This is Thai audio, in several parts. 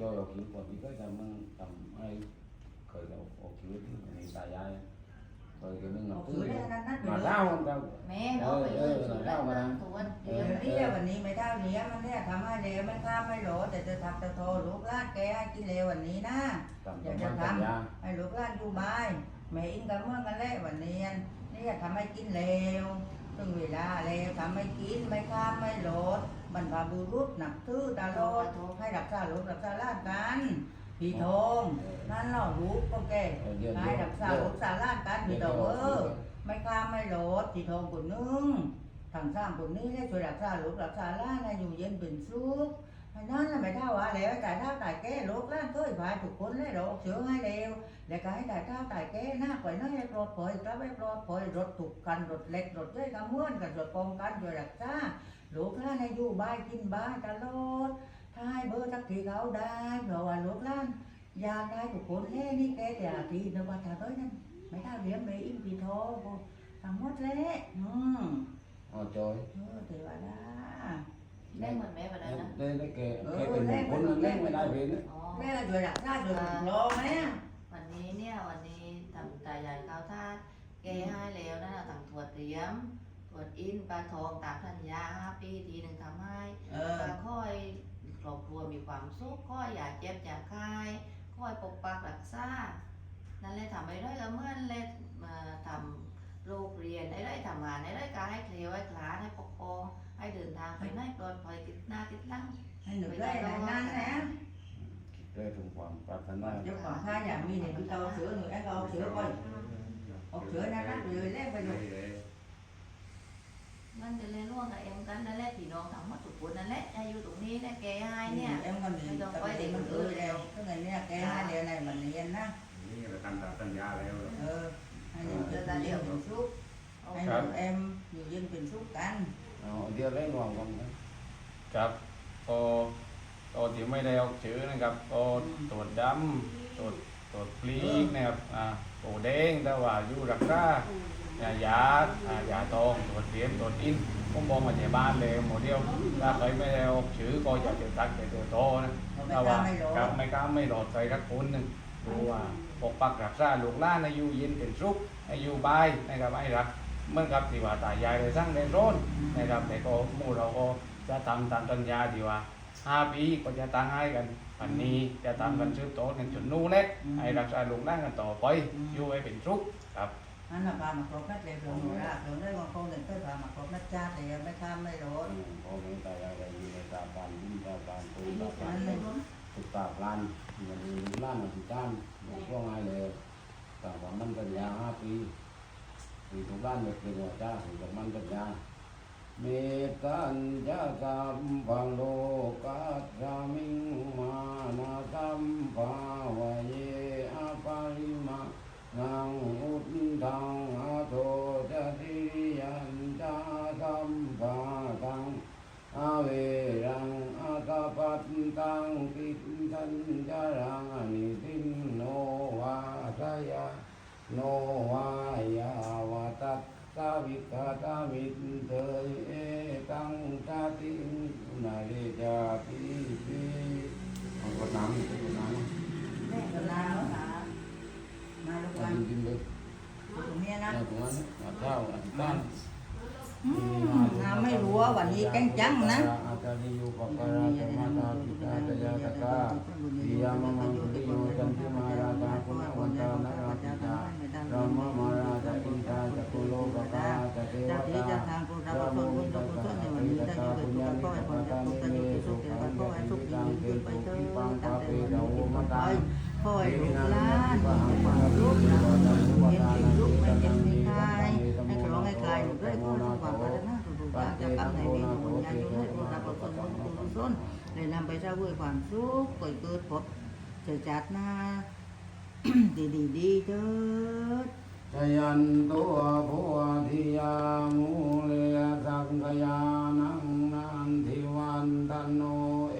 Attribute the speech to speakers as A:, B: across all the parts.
A: จอยออกคิวก่อนที่ก็จะมึงทำให้เคยเราออกคิวที่ในตายายเคยก็มึง
B: อ
A: เอา
B: อก
A: ตื้
B: ซื้
A: อ
B: อได้นั้นนัดไป
A: มา
B: เลย
A: เล่ากัน
C: แม่น้องไปเลยสุดแล้วนะตัวเดียว
B: เดี๋ยวนี้วันนี้ไม่เท่านี้มันเนี่ยทำให้เลวไม่ข้ามไม่โหลแต่จะทำจะโทรลูกหลานแกให้กินเลววันนี้นะ
A: ทำประมาณกันยา
B: ให้ลูกหลานอยู่บ้านแม่อิงกันเมื่อกันแหละวันนี้นี่ทำให้กินเลว ถึงเวลาเลวทำให้กินไม่ข้ามไม่โหลดบรรพบุรุษหนักทื่อตลอดให้รักษาลูกรักษาหล้านกันพี่ทงนั่นเล่าลูกก็แก
A: เดี๋ยว
B: ให้
A: เดี๋ยว
B: รักษาลูกรักษาหล้านกันพี่ทงเออไม่ข้ามไม่โหลดสีทองคนนึงทางสร้างคนนี้ได้ช่วยรักษาลูกรักษาหล้านให้อยู่เย็นเป็นสุข อันนั้นน่ะไม่เท่าว่าแล้วแต่เท่าแต่แก่ลูกหล้านเคยพายทุกคนเลยเราเสือให้เร็วแล้วก็ให้แต่เท่าแต่แก่หน้าปล่อยน้อยให้ปลอดภัยกลับให้ปลอดภัยรถถูกกันรถเล็กรถใหญ่ก็เหมือนกันรถกองกันช่วยรักษาลูกหล้านให้อยู่บ้านกินบ้านตลอดถ้าให้เบอร์สักทีเขาได้เพราะว่าลูกหล้านอยากได้ทุกคนแน่นี่แกแต่ละทีนวัตาด้วยนั่นไม่เท่าเลี้ยงไม่อิงปีทองทำหมดแล้วอืม
A: เอาจอย
B: เออเทวดา
C: ได้ เหมือนแม่วันนั้นนะ
A: ได้ได้แกแกเป็นคนนั่นเล่นไม่ได้เพลงนะ
C: อ๋อ
B: แม่ก็ช่วยรักษาช่วยรอไหมอะ
C: วันนี้เนี่ยวันนี้ทำตายายข้าวท่าแกให้แล้วนั่นน่ะต่างตรวจเตรียมตรวจอินปลาทองตามสัญญาห้าปีทีหนึ่งทำให้
B: เอ
C: ป
B: อ
C: ลาค่อยครอบครัวมีความสุขค่อยอย่าเจ็บอย่าคายค่อยปกปักรักษานั่นเลยทำไปได้ก็เหมื่อนเลยมาทำโรงเรียนไอ้ได้ทำงานไอ้ได้การให้เคลียวให้คลาให้ปกครอง ให้เดินทางไปไหนปลอดภัยติดหน้าติดหลัง
B: ให้หนูได้หลายนั่นนะ
A: ได้ถึงความปรารถนา
B: เจ้าของท่าอย่างมีเนี่ยพี่เตาเสือหนูไอ้ก็เอาเสือก่อนเอาเสือนั่นนั่นเลยเล่นไปเลย
C: มันจะเลยร่วงกับเอ็มกันนั่นแหละพี่น้องทั้งหมดทุกคนนั่นแหละ ให้อยู่ตรงนี้นะแกให้เนี่ย
B: เอ็มคนนี้ตอนนี้มันเออแล้วก็ไงเนี่ยแกให้เรียนในมันเรียนนะ
D: นี่เราทำตามสัญญาแล้ว
B: เออให้หนูเจอตาเดียวเป็นสุข
C: เอา
B: ให้หนูเอ็มอยู่เย็นเป็นสุขกัน
A: เอาเดี๋ยวเล่นรวมกัน
E: ครับก็ตอนที่ไม่ได้ออกชื่อนะครับก็ตรวจดำตรวจตรวจปลีกนะครับอ่าโอแดงแต่ว่าอยู่รักษาอ่ายาอ่ายาตองตรวจเรียมตรวจอินผมบอกมาจากบ้านเลยหมดเดียวถ้าใครไม่ได้ออกชื่อก็จะเจอตักแต่เจอโตนะ
B: เขาไม่
E: ถ้าก
B: ล้า
E: ว่า
B: ไม่รอ
E: ครับไม่กล้าไม่หลอดใส่รักคนหนึ่งดูว่าปกปักรักษาลูกหล้านอายุเย็นเป็นสุขอายุบายนะครับให้รัก เหมื่อนกับที่ว่าตายายได้สร้างได้ร้อนนะครับแต่ก็หมู่เราก็จะทำตามสัญญาที่ว่าห้าปีก็จะตั้งให้กันวันนี้จะทำกันซื้อโต๊ะกันจนนู่นแหละให้รักษาลูกหล้านกันต่อไปอยู่ให้เป็นสุขครับ
B: อันนั้นพามาครบนัดเลยหลวงหนูละหลวงได้บางคนเนี่ยเคยพามาครบนัดจ้าแต่ไม่ข้ามไม่โหลด
A: พอมีตายายอยู่ในตาบานยิ้มตาบานคุยตาบา
B: อั
A: น
B: นนี้
A: สุดตาบานมันมีล้านมันจ้านมันช่วงไงเลยแต่ว่ามันกันยาห้าปี ปีทุกล้านเด็กเป็นหัวจ้าถึงกับมันกันยาเมตัญญาสัมพังโลกัสสมิงมานาสัมภาวะเยอปาริมานังอุตตังอาโทจะติยันตาสัมภาตังอาเวรังอาตาปัตตังติทันจารังอนิตินโนวาสยาโนวายาวตัต ตาวิกาตามิตเตยเอตังตาตินาเรจาปิปิเอากดน้ำกดน้ำ
B: แม่ก็ลาแล้วนะมาลูก
A: เอา
B: กัน
A: จริงๆเลย
B: ตรงนี้นะ
A: เอาตรงนั้นเอาเท้าเอาบ้าน
B: อืมน้ำไม่ รู้ว่าวันนี้แกงจังนะ
A: อาจารย์ยุปปาราธมาตาปิตาตยาตกาปิยามมังคุริโยจันติมาราตาคุณวันตานาราปิตารามามาราตาอินทาจักุโลกตาตเทว
B: เจ้าที่
A: ตา
B: เจ้าทางผู้รับผลบุญกุศลในวันนี้ได้อยู่เป็นทุกข์ก็ให้ผลจะทุกข์จะอยู่ที่สุขเกิดก็ให้สุขยิ่งขึ้นไปเถิดตั้งแต่วันนี้เป็นต้นไปขอให้ลูกหลานความสุขนเย็นเป็นสุขไม่เจ็บไม่ตายให้ครองให้กายอยู่ด้วยความสุขความปรารถนา ทุกๆอย่าจะกำในเมตตาญาณอยู่ด้วยผู้รับผลบุญกุศลได้นำไปสร้างด้วยความสุขเกิดเกิดพบเจอจัดหน้าดีดีดีเถิด
A: ชยันตัวผัวทิยามูเลสังกยานังนันทิวันตโนเอ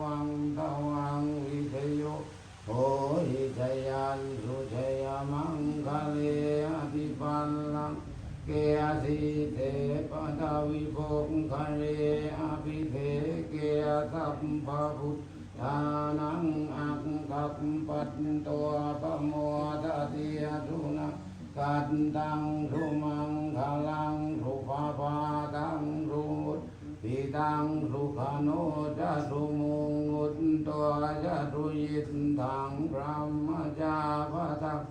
A: วังตวังวิทยุโหหิชยันสุชยมังคะเลอธิปันลัง เกอสิเตปตาวิภงคะเรอภิเทเกสัพพะพุทธานังอักขับปัตตัวปะโมทะเตียสุนักัดตังสุมังคลังสุภาภาตังสุปิตังสุขโนจะสุมุงุตตัวจะสุยิตทังพระมจาปตัก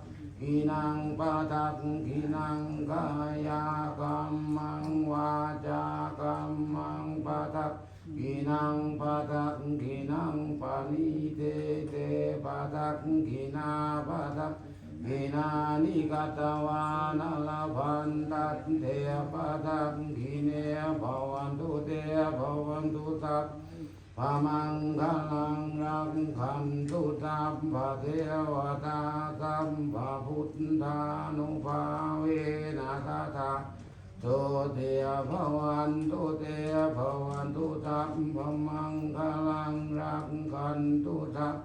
A: กินังปตักกินังกายกรรมังวาจากรรมังปตักกินังปะทักกินังปะนิเตเตปะทักกินาปะทักกินานิกัตวานาลพันตัตเทปะทักกิเนภวันตุเตภวันตุสัพ พะมังคลังรักขันตุสัพพะเทวตาสัมภะพุทธานุภาเวนะตาตาตุเตียภวันตุเตียภวันตุสัพพมังคลังรักขันตุสัพ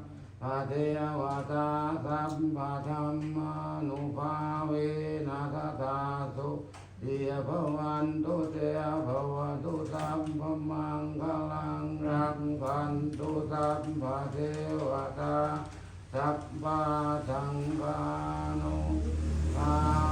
A: พะเทวตาสัพพะธรรมานุภาเวนะทตตาสุ เตียภวันตุเตยภวตุสัมพมังคลังรักพันตุสัมภเทวตาสัพพะสังฆานุภา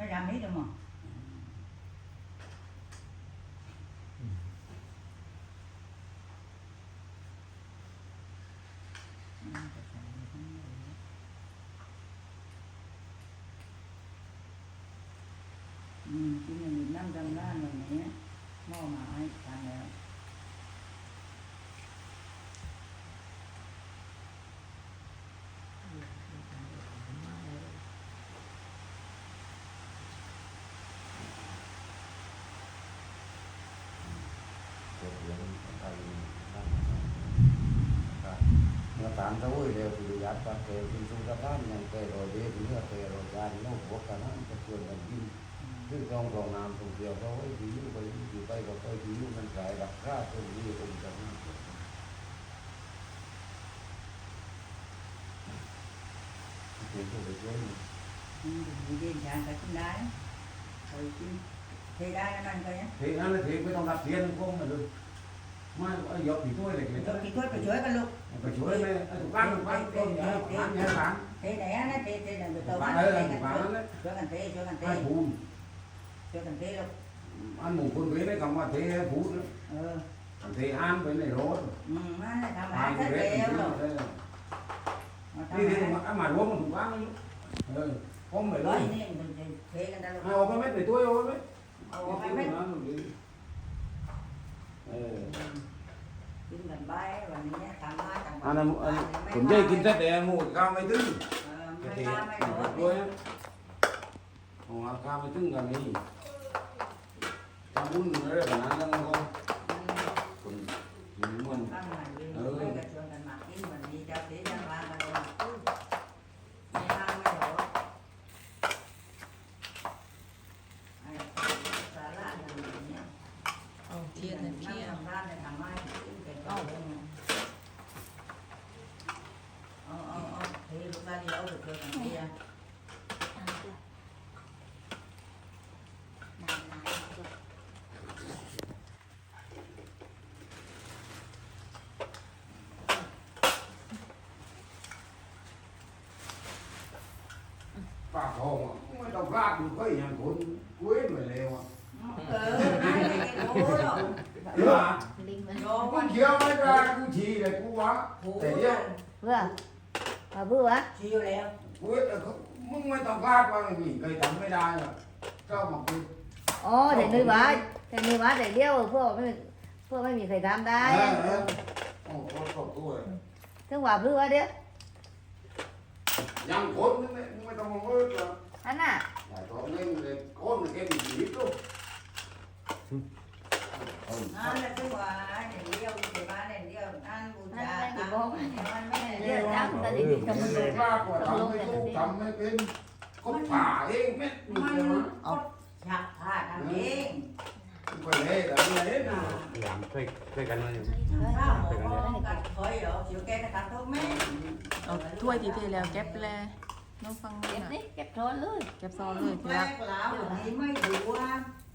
B: Hocam iyi mi? Ừ, chỉ là 1.500 ra rồi nhé, mua mà ai,
A: tàn rồi. ามเท่าไหร่เร็วคือยัดปัดเตะเป็นสุขภาพยังเตะโรยเดเนื้อเตะโรยยานโน้บวกกันนั้นจะชวนกันกินซึ่งรองรองน้ำตรงเดียวเขาไว้ที่ยุ่ไปอยู่ไปก็ไปที่ยุ่มันสายรักษาตรงนี้ตรงกันนั้นเดี๋ยวจะไปช่วย
B: Ừ, thì đi nhà cả chín đá rồi chín thì đá nó ăn coi nhé
A: เทนั้นเลยเทไม่ต้องรับเทียนพวกมันเลย ไม่ไอ้ยกผีถ้วยเลยเลย
B: rồi thì thôi phải chuối con lúc
A: ไปช่วยไหมไอ้ถูกบ้านถูกบ้านต้นใหญ่บ้านใหญ่บ้าน
B: thế này á nó thế thế là người
A: ถู
B: tàu
A: กบ้าน
B: bán
A: เออ
B: thế
A: ถูก
B: cần
A: บ้าน
B: chuối
A: นั่นแหละ
B: chuối cần thế chuối cần
A: ให้
B: thế
A: ภูมิ
B: chuối cần thế lúc
A: อันหมู่คนเว้ได้คำว่าเทพูด
B: ừ
A: เทอ่านไปในรถ
B: ừ má này thằng
A: อ่าน
B: má
A: ไป
B: rất
A: เรื่อย
B: đều rồi
A: ๆ
B: mà
A: นี่
B: thằng
A: ที่
B: má
A: มาหมายรวมมันถูกบ้านเออผมไปเล
B: nói
A: ย
B: nè mình thì thế người ta lúc
A: เอาไปไม่ไปตัวเอาไปไม่
B: Ồ, hai mét
A: เออ
B: chín gần bay và nè thằng má thằng
A: อันนั้นผมได้กินแต่แต่หมูข้าวไม่ตึ้ง
B: mấy
A: เท
B: ca mấy
A: ด้ว
B: đổ
A: ยของข้าวไม่ตึ้งกันนี่ทำบุญอะไรแบบนั้นแล้วก็คน
B: đi đâu được rồi thằng kia
A: ปากทองอะไม่ต้องพลาดดูก็อย่างคนเว้นไปแล้วอะ
B: Ừ, ai này cái bố rồi
A: เดี๋ยวอะ
C: ลิงมัน
B: Vô
A: กู
B: con
A: เขียวไม่ได้กูฉี่เลยกูวะ
B: bố
A: แต่เดี๋ยว
C: เพื่อมาเพื่อวะ
B: Chiều leo
A: กูเออเขามึงไม่ต้องพลาดว่าไม่มีเคยทำไม่ได้อะเจ้ามาคุย
C: อ๋อแต่นุ้ยว่าแต่นุ้ยว่าแต่เดียวเพื่อไม่เพื่อไม่มีใครทำได้
A: เออเออโอ้โหขอบตัวเลย
C: ถึงว่าเพื่อวะเดียว
A: ยังคนนึงไม่ไม่ต้องมาเวิร์กหรอก
C: อันน่ะ
A: อย่าตอนนี้เลยคนมันแค่มีชีวิต ลูกเอา
B: Nó là cái quả này điêu Thì ba này điêu อันบู
C: นั่น
B: ชา
C: แหละที่บอก
B: มันไม่
C: เรียกจ้างแต่ดีก็
A: มั
C: มัน
A: เล
C: ยย
A: กล้ากว่าทำไม่รู้ทำไม่เป็นก็ผ่าเองเม็ดนี่
B: มัน
A: ใช่ไหม
B: ก็ฉักผ้าทำเอง
A: ไปเล่แต่ไม่เล่นะ
E: อยากช่วยช่วยกันเลย
B: ข้าวหมูกัดถอยเหรอเสียวแกก็ตัดทุกแม่
F: เอาถ้วยที่เทแล้วเก็บเลยน้องฟัง
C: เก็บ
F: นี่
C: เก็บโทนเลย
F: เก็บซอนเลย
B: แป
F: ที
B: ล
F: ละ
B: กแล้ววันนี้ไม่รู้ว่า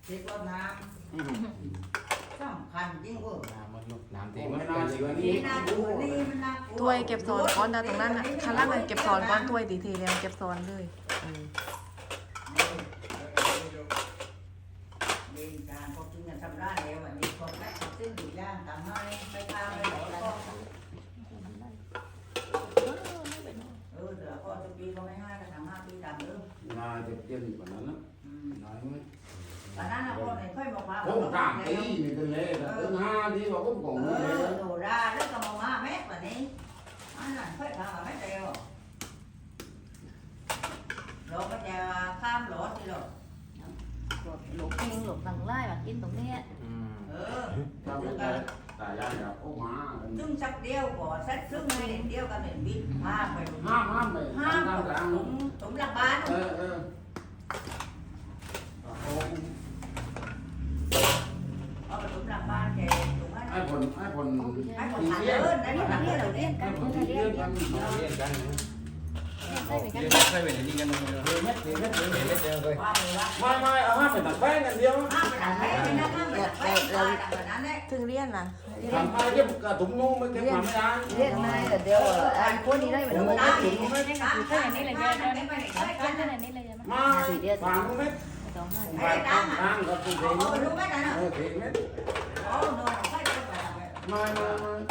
B: เด็กว่าน้ำ สำคัญจริงเว้ย
E: น้ำมันลูกน้ำตี
A: ที่
E: มั
A: มัน
E: น
A: น่าสิวันนี้
B: นี่น่าดูนี่มันน่ากลัว
F: ถ้วยเก็บซอนก้อนนะตรงนั้นนะข้างล่างมันเก็บซอนก้อนถ้วยที่เทแล้วเก็บซอนเลยเออ
B: เรียนการพอกินกันทำร้านแล้ววันนี้พอแม่ซึ่งอยู่ย่างทำให้ไปทำไปหลอกก็เออแต่พอจะปีก็ไม่ให้ก็ทำห้าปีทำเออ
A: น่าจะเย็นกว่านั้นนะ
B: อืม
A: น้อยไหม
B: ตอนนั้นนะพ่อเนี่ยค่อยบอกว่า
A: ผมกลางปีนี่เป็นเลยแต่เอิ้นห้าที่ว่าผมกง
B: เอ
A: นี่เลย
B: อดูราแล้วก็มองมาแม่วันนี้อันนั้นค่อยทำมาไม่เดียวเราก็จะข้ามรถที่เรา
C: หลบเองหลบทางไล่มากินตรงนี้
B: เออ
A: ถ้าไม่ได้ตายายกับโอ้มากัน
B: ซึ่งสักเดียวก่อสักซึ่งให้เดียวกันเป็นบิดห้ามไป
A: ห้ามห้ามไป
B: ห้าม
A: ห้าม
B: ไป
A: กลาง
B: สมสมหลักบ้าน
A: เออเออโอ้
B: เอาไปสมหลักบ้านแกถูกไหม
A: ไอ้ผ ลไอ้ผล
B: ให้คนทานเดินได้
C: นี่
B: ที่
C: เรา
B: ทำ
C: เรีย
B: เดิ
C: ก
B: น
C: เราเรียกกัน
A: ไอ้ผล
C: เราเรีย
A: เรีย
C: ก
A: ก
C: กั
A: กันน
E: เรียนกัน
C: ใช่ไหมกัน
E: เรียนใช่ไหมนี่กันเลย
A: เรียนเม็ดเรียนเม็ดเรียน
E: เรียน
A: เม็ด
E: เรียนเลย
B: ว่าไปว่า
A: ไม่ไม่เอาห้ามไปตัดแป้งกันเดียว
B: ห้ามไปดักแพ้ไม่นะห้ามไปดักแพ้ตายดักแบบนั้นแหละ
F: ถึงเรียนล่ะ
A: ทำไปเก็บกระถุงนู้ไม่เก็บมาไม่ได้
C: เรียกนายเดี๋ยวไอ้คนนี้ได้ไป
B: ดู
C: ดู
B: ได้
C: ได้
B: ถึ
C: ถึ
B: ง
C: ง
B: ไม่ได้ตามใช่ไหมนี่เลยเดินเดินไปไหนใช่
C: กั
B: กันน
C: นั่นนี่เลยใช่ไหม
A: มาฝางเม็ด
C: สองห้า
A: ฝางทางทางกับตุ้งเท
B: โอ้
A: ง
B: รู้ไหมนะ
A: เออเทงเม็ด
B: โอ้โน่น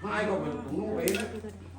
B: ใช่กั